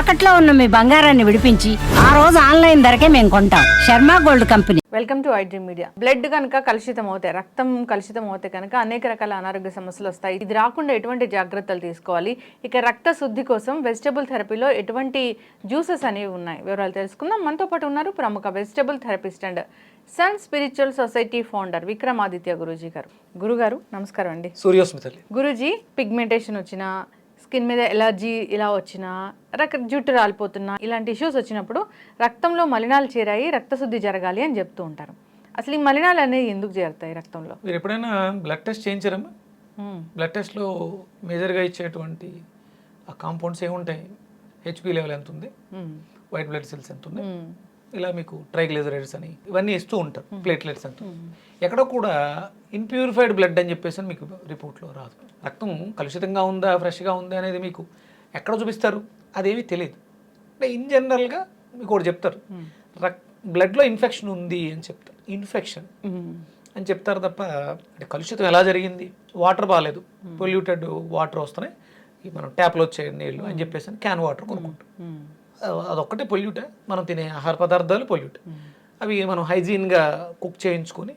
తాకట్లో ఉన్న మీ బంగారాన్ని విడిపించి ఆ రోజు ఆన్లైన్ ధరకే మేము కొంటాం. Sharma gold company. Welcome to iDream Media. Blood కనుక కలుషితం అవుతాయి రక్తం కలుషితం అవుతే కనుక అనేక రకాల అనారోగ్య సమస్యలు వస్తాయి. ఇది రాకుండా ఎటువంటి జాగ్రత్తలు తీసుకోవాలి? ఇక రక్త శుద్ధి కోసం వెజిటబుల్ థెరపీలో ఎటువంటి జ్యూసెస్ అనేవి ఉన్నాయి? వివరాలు తెలుసుకుందాం. మనతో పాటు ఉన్నారు ప్రముఖ vegetable therapist and Sun Spiritual Society founder Vikramaditya Guruji గారు. గురుగారు నమస్కారం అండి. సూర్యోస్మితల్లి గురూజీ పిగ్మెంటేషన్ వచ్చిన స్కిన్ మీద ఎలర్జీ ఇలా వచ్చినా రక జుట్టు రాలిపోతున్నా ఇలాంటి ఇష్యూస్ వచ్చినప్పుడు రక్తంలో మలినాలు చేరాయి రక్తశుద్ధి జరగాలి అని చెప్తూ ఉంటారు అసలు ఈ మలినాలు అనేవి ఎందుకు చేరుతాయి రక్తంలో మీరు ఎప్పుడైనా బ్లడ్ టెస్ట్ చేయించారమ్మా మ్మ్. బ్లడ్ టెస్ట్లో మేజర్గా ఇచ్చేటువంటి ఆ కాంపౌండ్స్ ఏముంటాయి హెచ్పి లెవెల్ ఎంత ఉంది. వైట్ బ్లడ్ సెల్స్ ఎంత ఉంది. ఇలా మీకు ట్రైగ్లిజరైడ్స్ అని ఇవన్నీ ఇస్తూ ఉంటారు ప్లేట్లెట్స్ అంటూ. ఎక్కడ కూడా ఇన్ప్యూరిఫైడ్ బ్లడ్ అని చెప్పేసి మీకు రిపోర్ట్లో రాదు. రక్తం కలుషితంగా ఉందా ఫ్రెష్గా ఉందా అనేది మీకు ఎక్కడ చూపిస్తారు? అదేమీ తెలియదు అంటే ఇన్ జనరల్గా మీకు ఒకటి చెప్తారు. రక్ బ్లడ్లో ఇన్ఫెక్షన్ ఉంది అని చెప్తారు. ఇన్ఫెక్షన్. అని చెప్తారు తప్ప అంటే కలుషితం ఎలా జరిగింది? వాటర్ బాగాలేదు. పొల్యూటెడ్ వాటర్ వస్తున్నాయి. మనం ట్యాప్లో వచ్చే నీళ్ళు అని చెప్పేసి క్యాన్ వాటర్ కొనుక్కుంటాం. అదొక్కటే పొల్యూటే మనం తినే ఆహార పదార్థాలు పొల్యూట్ అవి మనం హైజీన్గా కుక్ చేయించుకొని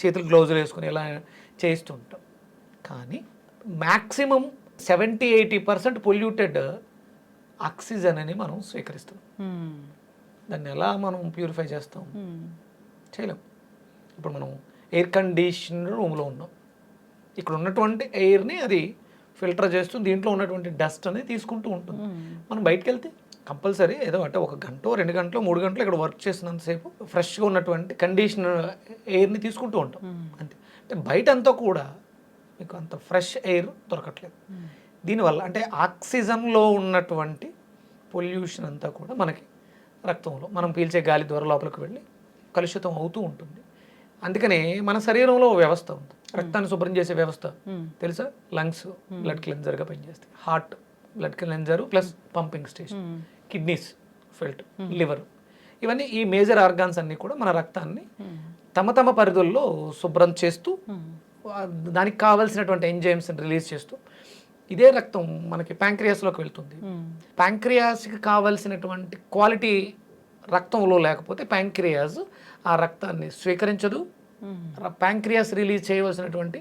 చేతులు గ్లౌజులు వేసుకొని ఇలా చేయిస్తుంటాం కానీ maximum seventy eighty percent polluted oxygen అని మనం స్వీకరిస్తున్నాం మ్మ్. దాన్ని ఎలా మనం ప్యూరిఫై చేస్తాం? మ్మ్. చేయలేం. ఇప్పుడు మనం ఎయిర్ కండిషనర్ రూమ్లో ఉన్నాం. ఇక్కడ ఉన్నటువంటి ఎయిర్ని అది ఫిల్టర్ చేస్తూ దీంట్లో ఉన్నటువంటి డస్ట్ అనేది తీసుకుంటూ ఉంటుంది. మనం బయటకు వెళ్తే కంపల్సరీ ఏదో అంటే ఒక గంట రెండు గంటలు మూడు గంటలు ఇక్కడ వర్క్ చేసినంతసేపు ఫ్రెష్గా ఉన్నటువంటి కండిషనర్ ఎయిర్ని తీసుకుంటూ ఉంటాం. అంతే. అంటే బయట అంతా కూడా మీకు అంత ఫ్రెష్ ఎయిర్ దొరకట్లేదు. దీనివల్ల అంటే ఆక్సిజన్లో ఉన్నటువంటి పొల్యూషన్ అంతా కూడా మనకి రక్తంలో మనం పీల్చే గాలి ద్వారా లోపలికి వెళ్ళి కలుషితం అవుతూ ఉంటుంది. అందుకనే మన శరీరంలో వ్యవస్థ ఉంది. రక్తాన్ని శుభ్రం చేసే వ్యవస్థ. తెలుసా? లంగ్స్ బ్లడ్ క్లెన్జర్గా పనిచేస్తాయి. Heart blood cleanser plus pumping station. Kidneys filter liver. ఇవన్నీ ఈ మేజర్ ఆర్గాన్స్ అన్నీ కూడా మన రక్తాన్ని తమ తమ పరిధుల్లో శుభ్రం చేస్తూ దానికి కావాల్సినటువంటి ఎంజైమ్స్ రిలీజ్ చేస్తూ ఇదే రక్తం మనకి ప్యాంక్రియాస్లోకి వెళ్తుంది. ప్యాంక్రియాస్కి కావాల్సినటువంటి క్వాలిటీ రక్తంలో లేకపోతే ప్యాంక్రియాస్ ఆ రక్తాన్ని స్వీకరించదు. ప్యాంక్రియాస్ రిలీజ్ చేయవలసినటువంటి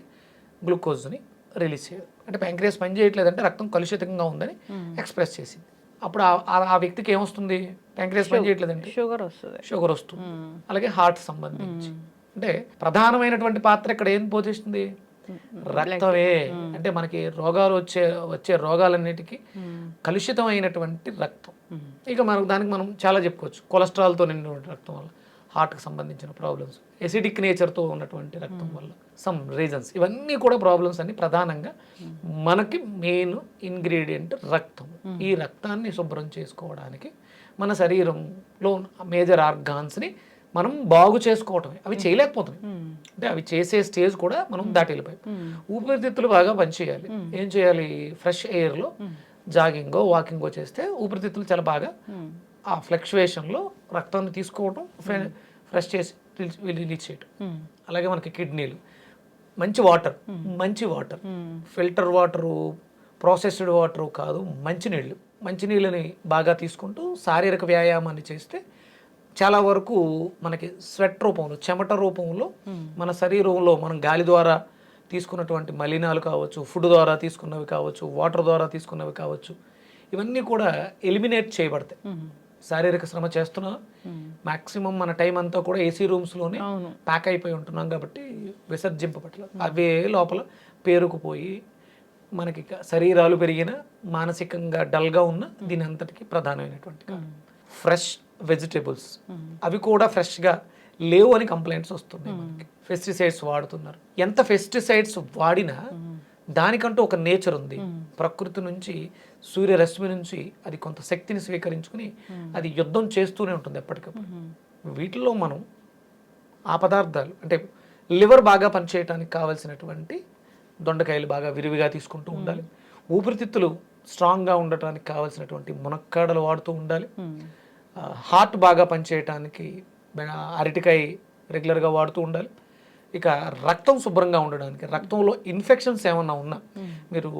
గ్లూకోజ్ని రిలీజ్ చేయదు. అంటే ప్యాంక్రియాస్ పని చేయట్లేదంటే రక్తం కలుషితంగా ఉందని ఎక్స్ప్రెస్ చేసింది. అప్పుడు ఆ- వ్యక్తికి ఏమొస్తుంది? ప్యాంక్రియాస్ పని చేయట్లేదంటే షుగర్ వస్తుంది. షుగర్ వస్తుంది. అలాగే హార్ట్ సంబంధించి. అంటే ప్రధానమైనటువంటి పాత్ర ఇక్కడ ఏం పోషిస్తుంది? రక్తమే. అంటే మనకి రోగాలు వచ్చే వచ్చే రోగాలన్నిటికీ కలుషితమైనటువంటి రక్తం. ఇక మనకు దానికి మనం చాలా చెప్పుకోవచ్చు. కొలెస్ట్రాల్తో నిండినటువంటి రక్తం వల్ల. హార్ట్కి సంబంధించిన ప్రాబ్లమ్స్ ఎసిడిక్ నేచర్తో ఉన్నటువంటి రక్తం వల్ల సమ్ రీజన్స్ ఇవన్నీ కూడా ప్రాబ్లమ్స్ అన్ని ప్రధానంగా మనకి మెయిన్ ఇంగ్రీడియంట్ రక్తం. ఈ రక్తాన్ని శుభ్రం చేసుకోవడానికి మన శరీరంలో మేజర్ ఆర్గాన్స్ని మనం బాగు చేసుకోవటమే. అవి చేయలేకపోతున్నాయి. అంటే అవి చేసే స్టేజ్ కూడా మనం దాటి వెళ్ళిపోయాం ఊపిరితిత్తులు బాగా పనిచేయాలి. ఏం చేయాలి? ఫ్రెష్ ఎయిర్లో జాగింగో వాకింగో చేస్తే ఊపిరితిత్తులు చాలా బాగా ఆ ఫ్లక్చువేషన్లో రక్తాన్ని తీసుకోవడం ఫ్రెష్ చేసి రిలీజ్ చేయటం. అలాగే మనకి కిడ్నీలు. మంచి వాటర్ మంచి water. Filter water processed water కాదు మంచినీళ్ళు. మంచినీళ్ళని బాగా తీసుకుంటూ శారీరక వ్యాయామాన్ని చేస్తే చాలా వరకు మనకి స్వెట్ రూపంలో చెమట రూపంలో మన శరీరంలో మనం గాలి ద్వారా తీసుకున్నటువంటి మలినాలు కావచ్చు ఫుడ్ ద్వారా తీసుకున్నవి కావచ్చు వాటర్ ద్వారా తీసుకున్నవి కావచ్చు ఇవన్నీ కూడా ఎలిమినేట్ చేయబడతాయి. శారీరక శ్రమ చేస్తున్నా. మాక్సిమం మన టైం అంతా కూడా ఏసీ రూమ్స్లోనే. ప్యాక్ అయిపోయి ఉంటున్నాం కాబట్టి విసర్జింపబట్టలేదు అవే లోపల పేరుకుపోయి మనకి శరీరాలు పెరిగిన మానసికంగా డల్గా ఉన్న దీని అంతటికి ప్రధానమైనటువంటి ఫ్రెష్ వెజిటేబుల్స్. అవి కూడా ఫ్రెష్గా లేవు అని కంప్లైంట్స్ వస్తున్నాయి మనకి. పెస్టిసైడ్స్ వాడుతున్నారు. ఎంత పెస్టిసైడ్స్ వాడినా దానికంటూ ఒక నేచర్ ఉంది. ప్రకృతి నుంచి సూర్యరశ్మి నుంచి అది కొంత శక్తిని స్వీకరించుకుని అది యుద్ధం చేస్తూనే ఉంటుంది ఎప్పటికప్పుడు. వీటిలో మనం ఆ పదార్థాలు అంటే లివర్ బాగా పనిచేయడానికి కావాల్సినటువంటి దొండకాయలు బాగా విరివిగా తీసుకుంటూ ఉండాలి. ఊపిరితిత్తులు స్ట్రాంగ్గా ఉండటానికి కావాల్సినటువంటి మునక్కాడలు వాడుతూ ఉండాలి. హార్ట్ బాగా పనిచేయటానికి అరటికాయ రెగ్యులర్గా వాడుతూ ఉండాలి. ఇక రక్తం శుభ్రంగా ఉండడానికి రక్తంలో ఇన్ఫెక్షన్స్ ఏమన్నా ఉన్నా మీరు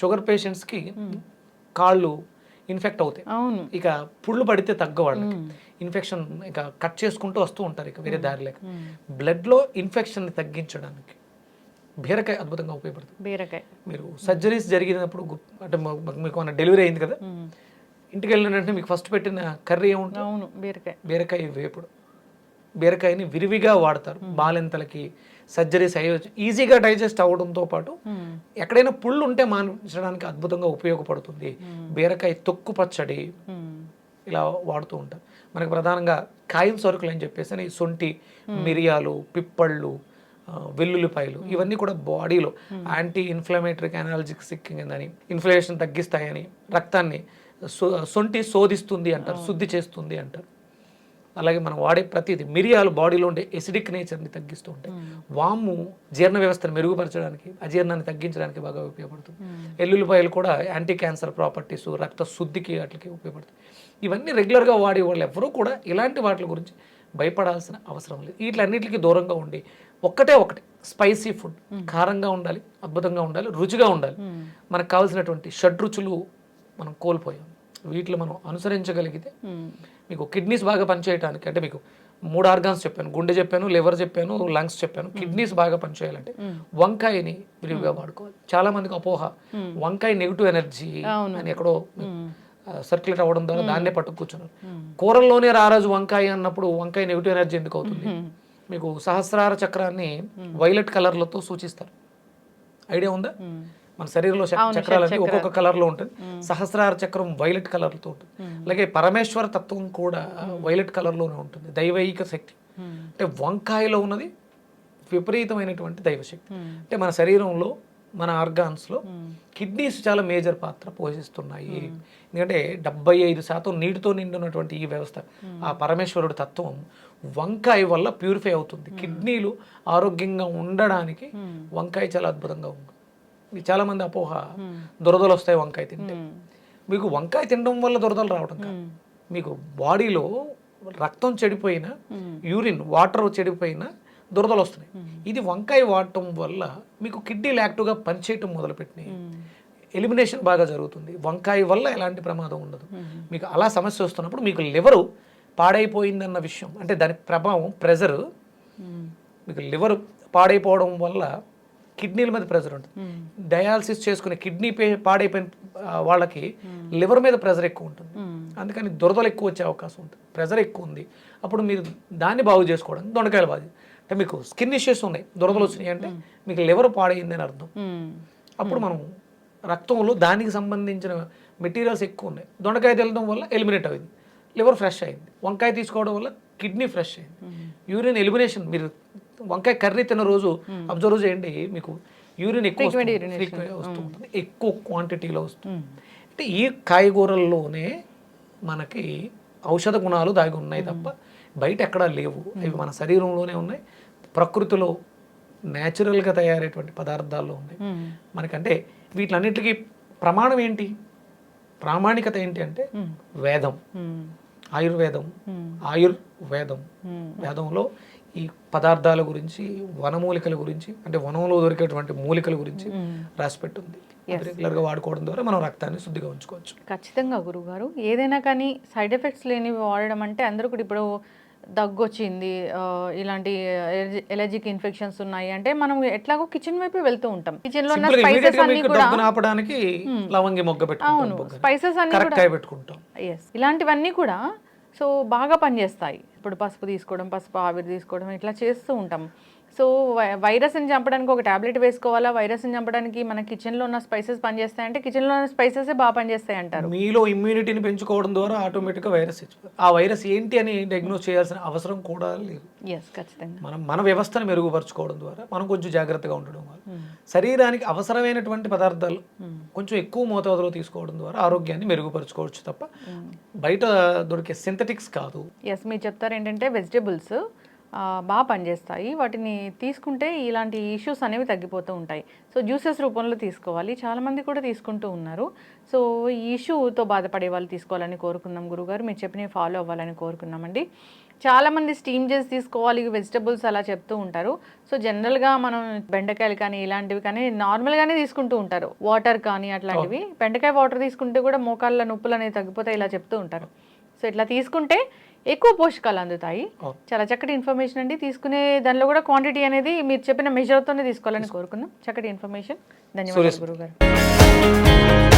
షుగర్ పేషెంట్స్కి కాళ్ళు ఇన్ఫెక్ట్ అవుతాయి. అవును. ఇక పుళ్ళు పడితే తగ్గ వాళ్ళకి. ఇన్ఫెక్షన్ ఇక కట్ చేసుకుంటూ వస్తూ ఉంటారు ఇక వేరే దారి లేక బ్లడ్లో ఇన్ఫెక్షన్ తగ్గించడానికి బీరకాయ అద్భుతంగా ఉపయోగపడుతుంది. బీరకాయ. మీరు సర్జరీస్ జరిగినప్పుడు అంటే మీకు మన డెలివరీ అయింది కదా? ఇంటికి వెళ్ళిన వెంటనే మీకు ఫస్ట్ పెట్టిన కర్రీ ఏముంటుంది? అవును బీరకాయ. బీరకాయ వేపుడు. బీరకాయని విరివిగా వాడతారు. బాలింతలకి సర్జరీస్ అయ్యొచ్చు ఈజీగా డైజెస్ట్ అవ్వడంతో పాటు ఎక్కడైనా పుళ్ళు ఉంటే మానించడానికి అద్భుతంగా ఉపయోగపడుతుంది. బీరకాయ తొక్కు పచ్చడి ఇలా వాడుతూ ఉంటారు. మనకి ప్రధానంగా కాయం సరుకులు అని చెప్పేసి అని సొంటి మిరియాలు పిప్పళ్ళు వెల్లుల్లిపాయలు ఇవన్నీ కూడా బాడీలో యాంటీ ఇన్ఫ్లమేటరీ అనాలజిక్ అని ఇన్ఫ్లమేషన్ తగ్గిస్తాయని రక్తాన్ని సో- సొంటి శోధిస్తుంది అంటారు శుద్ధి చేస్తుంది అంటారు. అలాగే మనం వాడే ప్రతిదీ మిరియాలు బాడీలో ఉండే ఎసిడిక్ నేచర్ని తగ్గిస్తూ ఉంటాయి. వాము జీర్ణ వ్యవస్థను మెరుగుపరచడానికి అజీర్ణాన్ని తగ్గించడానికి బాగా ఉపయోగపడుతుంది. ఎల్లుల్లిపాయలు కూడా యాంటీ క్యాన్సర్ ప్రాపర్టీస్ రక్త శుద్ధికి వాటికి ఉపయోగపడుతుంది ఇవన్నీ రెగ్యులర్గా వాడే వాళ్ళు ఎవరూ కూడా ఇలాంటి వాటి గురించి భయపడాల్సిన అవసరం లేదు. వీటిలన్నిటికీ దూరంగా ఉండి ఒక్కటే ఒకటి స్పైసీ ఫుడ్ కారంగా ఉండాలి అద్భుతంగా ఉండాలి రుచిగా ఉండాలి. మనకు కావాల్సినటువంటి షడ్రుచులు మనం కోల్పోయాం. వీటిలో మనం అనుసరించగలిగితే మీకు కిడ్నీస్ బాగా పనిచేయడానికి అంటే మీకు మూడు ఆర్గాన్స్ చెప్పాను గుండె చెప్పాను లివర్ చెప్పాను లంగ్స్ చెప్పాను కిడ్నీస్ బాగా పనిచేయాలంటే వంకాయని విరివిగా వాడుకోవాలి. చాలా మందికి అపోహ. వంకాయ నెగిటివ్ ఎనర్జీ అని ఎక్కడో సర్క్యులేట్ అవ్వడం ద్వారా దాన్నే పట్టుకు కూర్చున్నారు. కూరల్లోనే రారాజు వంకాయ అన్నప్పుడు వంకాయ నెగిటివ్ ఎనర్జీ ఎందుకు అవుతుంది? మీకు సహస్రార చక్రాన్ని వైలెట్ కలర్లతో సూచిస్తారు. ఐడియా ఉందా? మన శరీరంలో చక్- చక్రాలన్నీ ఒక్కొక్క కలర్లో ఉంటుంది సహస్రార చక్రం వైలెట్ కలర్తో ఉంటుంది. అలాగే పరమేశ్వర తత్వం కూడా వైలెట్ కలర్లోనే ఉంటుంది. దైవైక శక్తి. అంటే వంకాయలో ఉన్నది విపరీతమైనటువంటి దైవశక్తి అంటే మన శరీరంలో మన ఆర్గాన్స్లో కిడ్నీస్ చాలా మేజర్ పాత్ర పోషిస్తున్నాయి. ఎందుకంటే డెబ్బై ఐదు శాతం నీటితో నిండినటువంటి ఈ వ్యవస్థ ఆ పరమేశ్వరుడు తత్వం వంకాయ వల్ల ప్యూరిఫై అవుతుంది. కిడ్నీలు ఆరోగ్యంగా ఉండడానికి వంకాయ చాలా అద్భుతంగా ఉంది ఇది చాలా మంది అపోహ దురదలు వస్తాయి వంకాయ తింటే. మీకు వంకాయ తినడం వల్ల దురదలు రావడం కాదు. మీకు బాడీలో రక్తం చెడిపోయిన యూరిన్ వాటర్ చెడిపోయిన దురదలు వస్తున్నాయి. ఇది వంకాయ వాడటం వల్ల మీకు కిడ్నీ యాక్టివ్గా పనిచేయటం మొదలుపెట్టినాయి. ఎలిమినేషన్ బాగా జరుగుతుంది. వంకాయ వల్ల ఎలాంటి ప్రమాదం ఉండదు. మీకు అలా సమస్య వస్తున్నప్పుడు మీకు లివరు పాడైపోయిందన్న విషయం అంటే దాని ప్రభావం ప్రెజర్ మీకు లివర్ పాడైపోవడం వల్ల కిడ్నీల మీద ప్రెజర్ ఉంటుంది. డయాలసిస్ చేసుకునే కిడ్నీ పాడైపోయిన వాళ్ళకి లివర్ మీద ప్రెజర్ ఎక్కువ ఉంటుంది. అందుకని దురదలు ఎక్కువ వచ్చే అవకాశం ఉంటుంది. ప్రెజర్ ఎక్కువ ఉంది. అప్పుడు మీరు దాన్ని బాగు చేసుకోవడానికి దొండకాయలు బాగు అంటే మీకు స్కిన్ ఇష్యూస్ ఉన్నాయి దురదలు వచ్చినాయి అంటే మీకు లివర్ పాడైందని అర్థం. అప్పుడు మనం రక్తంలో దానికి సంబంధించిన మెటీరియల్స్ ఎక్కువ ఉన్నాయి. దొండకాయ తినడం వల్ల ఎలిమినేట్ అయింది. లివర్ ఫ్రెష్ అయింది. వంకాయ తీసుకోవడం వల్ల కిడ్నీ ఫ్రెష్ అయింది. యూరిన్ ఎలిమినేషన్ మీరు వంకాయ కర్రీ తిన్న రోజు అబ్జర్వ్ చేయండి మీకు యూరిన్ ఎక్కువ వస్తుంది. ఎక్కువ క్వాంటిటీలో వస్తుంది. అంటే ఈ కాయగూరల్లోనే మనకి ఔషధ గుణాలు దాగి ఉన్నాయి తప్ప బయట ఎక్కడా లేవు. ఇవి మన శరీరంలోనే ఉన్నాయి. ప్రకృతిలో న్యాచురల్గా తయారైనటువంటి పదార్థాల్లో ఉన్నాయి. మనకంటే వీటిలన్నిటికీ ప్రమాణం ఏంటి? ప్రామాణికత ఏంటి అంటే వేదం. ఆయుర్వేదం. ఆయుర్వేదం. వేదంలో ఈ పదార్థాల గురించి వనమూలికల గురించి అంటే వనంలో దొరికేటువంటి మూలికల గురించి రాసిపెట్టుంది. రెగ్యులర్గా వాడుకోవడం ద్వారా మనం రక్తాన్ని శుద్ధిగా ఉంచుకోవచ్చు. ఖచ్చితంగా గురుగారు. ఏదైనా కానీ సైడ్ ఎఫెక్ట్స్ లేనివి వాడడం అంటే అందరూ కూడా ఇప్పుడు దగ్గు వచ్చింది ఇలాంటి ఎలర్జిక్ ఇన్ఫెక్షన్స్ ఉన్నాయి అంటే మనం ఎట్లాగో కిచెన్ వైపు వెళ్తూ ఉంటాం. కిచెన్లో ఉన్న స్పైసెస్ అన్ని కూడా ఆపడానికి లవంగి మొగ్గ పెట్టుకుంటాం అవును. స్పైసెస్ అన్ని కూడా పెట్టుకుంటాం. ఎస్ ఇలాంటివన్నీ కూడా సో బాగా పనిచేస్తాయి. ఇప్పుడు పసుపు తీసుకోవడం పసుపు ఆవిరి తీసుకోవడం ఇట్లా చేస్తూ ఉంటాం. సో వైరస్ని చంపడానికి ఒక టాబ్లెట్ వేసుకోవాలా? వైరస్ని చంపడానికి మన కిచెన్లో ఉన్న స్పైసెస్ పనిచేస్తాయంటే కిచెన్లో ఉన్న స్పైసెస్ బాగా పనిచేస్తాయి అంటారు. మీలో ఇమ్యూనిటీని పెంచుకోవడం ద్వారా ఆటోమేటిక్గా వైరస్ ఆ వైరస్ ఏంటి అని డయాగ్నోస్ చేయాల్సిన అవసరం కూడా లేదు. ఎస్ ఖచ్చితంగా. మనం మన వ్యవస్థను మెరుగుపరచుకోవడం ద్వారా మనం కొంచెం జాగ్రత్తగా ఉండడం వల్ల. శరీరానికి అవసరమైనటువంటి పదార్థాలు కొంచెం ఎక్కువ మోతాదులో తీసుకోవడం ద్వారా ఆరోగ్యాన్ని మెరుగుపరచుకోవచ్చు తప్ప బయట దొరికే సింథటిక్స్ కాదు. ఎస్ మీరు చెప్తారు ఏంటంటే వెజిటేబుల్స్ బాగా పనిచేస్తాయి. వాటిని తీసుకుంటే ఇలాంటి ఇష్యూస్ అనేవి తగ్గిపోతూ ఉంటాయి. సో జ్యూసెస్ రూపంలో తీసుకోవాలి. చాలామంది కూడా తీసుకుంటూ ఉన్నారు. సో ఈ ఇష్యూతో బాధపడే వాళ్ళు తీసుకోవాలని కోరుకుందాం గురుగారు. మీరు చెప్పినవి ఫాలో అవ్వాలని కోరుకున్నామండి చాలామంది స్టీమ్ చేసి తీసుకోవాలి వెజిటబుల్స్ అలా చెప్తూ ఉంటారు. సో జనరల్గా మనం బెండకాయలు కానీ ఇలాంటివి కానీ నార్మల్గానే తీసుకుంటూ ఉంటారు. వాటర్ కానీ అట్లాంటివి. బెండకాయ వాటర్ తీసుకుంటే కూడా మోకాళ్ళ నొప్పులు అనేవి తగ్గిపోతాయి ఇలా చెప్తూ ఉంటారు. సో ఇట్లా తీసుకుంటే ఎక్కువ పోషకాలు అందుతాయి. చాలా చక్కటి ఇన్ఫర్మేషన్ అండి. తీసుకునే దానిలో కూడా క్వాంటిటీ అనేది మీరు చెప్పిన మెజర్తోనే తీసుకోవాలని కోరుకుందాం. చక్కటి ఇన్ఫర్మేషన్ ధన్యవాదాలు సురేష్. గురుగారు